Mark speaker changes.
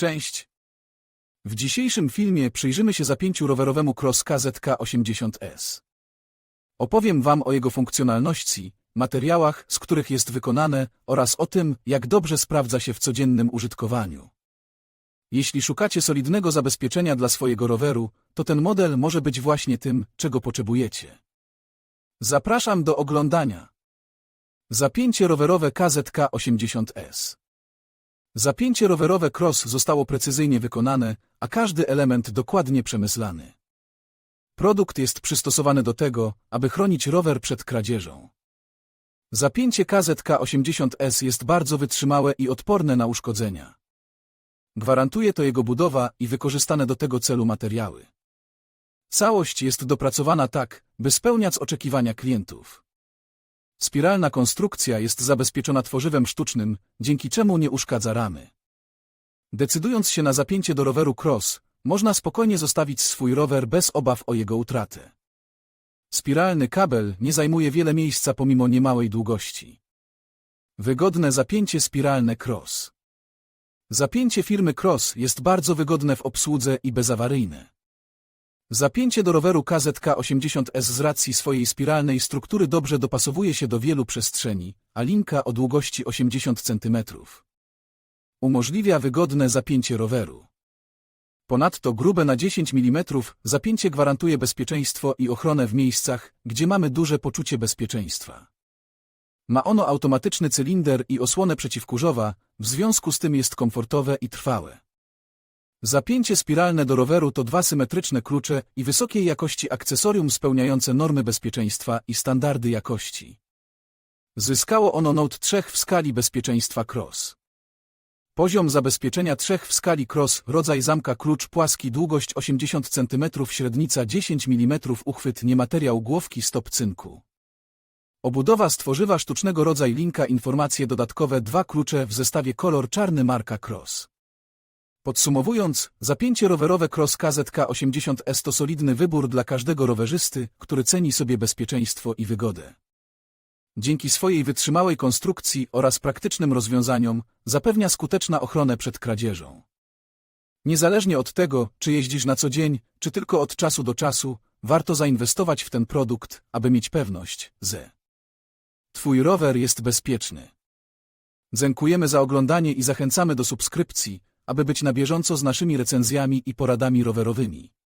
Speaker 1: Cześć! W dzisiejszym filmie przyjrzymy się zapięciu rowerowemu Cross KZK80S. Opowiem Wam o jego funkcjonalności, materiałach, z których jest wykonane oraz o tym, jak dobrze sprawdza się w codziennym użytkowaniu. Jeśli szukacie solidnego zabezpieczenia dla swojego roweru, to ten model może być właśnie tym, czego potrzebujecie. Zapraszam do oglądania. Zapięcie rowerowe KZK80S. Zapięcie rowerowe Cross zostało precyzyjnie wykonane, a każdy element dokładnie przemyslany. Produkt jest przystosowany do tego, aby chronić rower przed kradzieżą. Zapięcie KZK80S jest bardzo wytrzymałe i odporne na uszkodzenia. Gwarantuje to jego budowa i wykorzystane do tego celu materiały. Całość jest dopracowana tak, by spełniać oczekiwania klientów. Spiralna konstrukcja jest zabezpieczona tworzywem sztucznym, dzięki czemu nie uszkadza ramy. Decydując się na zapięcie do roweru cross, można spokojnie zostawić swój rower bez obaw o jego utratę. Spiralny kabel nie zajmuje wiele miejsca pomimo niemałej długości. Wygodne zapięcie spiralne cross. Zapięcie firmy Cross jest bardzo wygodne w obsłudze i bezawaryjne. Zapięcie do roweru KZK80S z racji swojej spiralnej struktury dobrze dopasowuje się do wielu przestrzeni, a linka o długości 80 cm. Umożliwia wygodne zapięcie roweru. Ponadto grube na 10 mm zapięcie gwarantuje bezpieczeństwo i ochronę w miejscach, gdzie mamy duże poczucie bezpieczeństwa. Ma ono automatyczny cylinder i osłonę przeciwkurzowa, w związku z tym jest komfortowe i trwałe. Zapięcie spiralne do roweru to dwa symetryczne klucze i wysokiej jakości akcesorium spełniające normy bezpieczeństwa i standardy jakości. Zyskało ono Note 3 w skali bezpieczeństwa Cross. Poziom zabezpieczenia 3 w skali Cross, rodzaj zamka klucz płaski, długość 80 cm, średnica 10 mm, uchwyt nie materiał głowki, stop cynku. Obudowa stworzywa sztucznego rodzaj linka, informacje dodatkowe, dwa klucze w zestawie kolor czarny marka Cross. Podsumowując, zapięcie rowerowe Cross KZK80S to solidny wybór dla każdego rowerzysty, który ceni sobie bezpieczeństwo i wygodę. Dzięki swojej wytrzymałej konstrukcji oraz praktycznym rozwiązaniom zapewnia skuteczną ochronę przed kradzieżą. Niezależnie od tego, czy jeździsz na co dzień, czy tylko od czasu do czasu, warto zainwestować w ten produkt, aby mieć pewność, że Twój rower jest bezpieczny. Dziękujemy za oglądanie i zachęcamy do subskrypcji, aby być na bieżąco z naszymi recenzjami i poradami rowerowymi.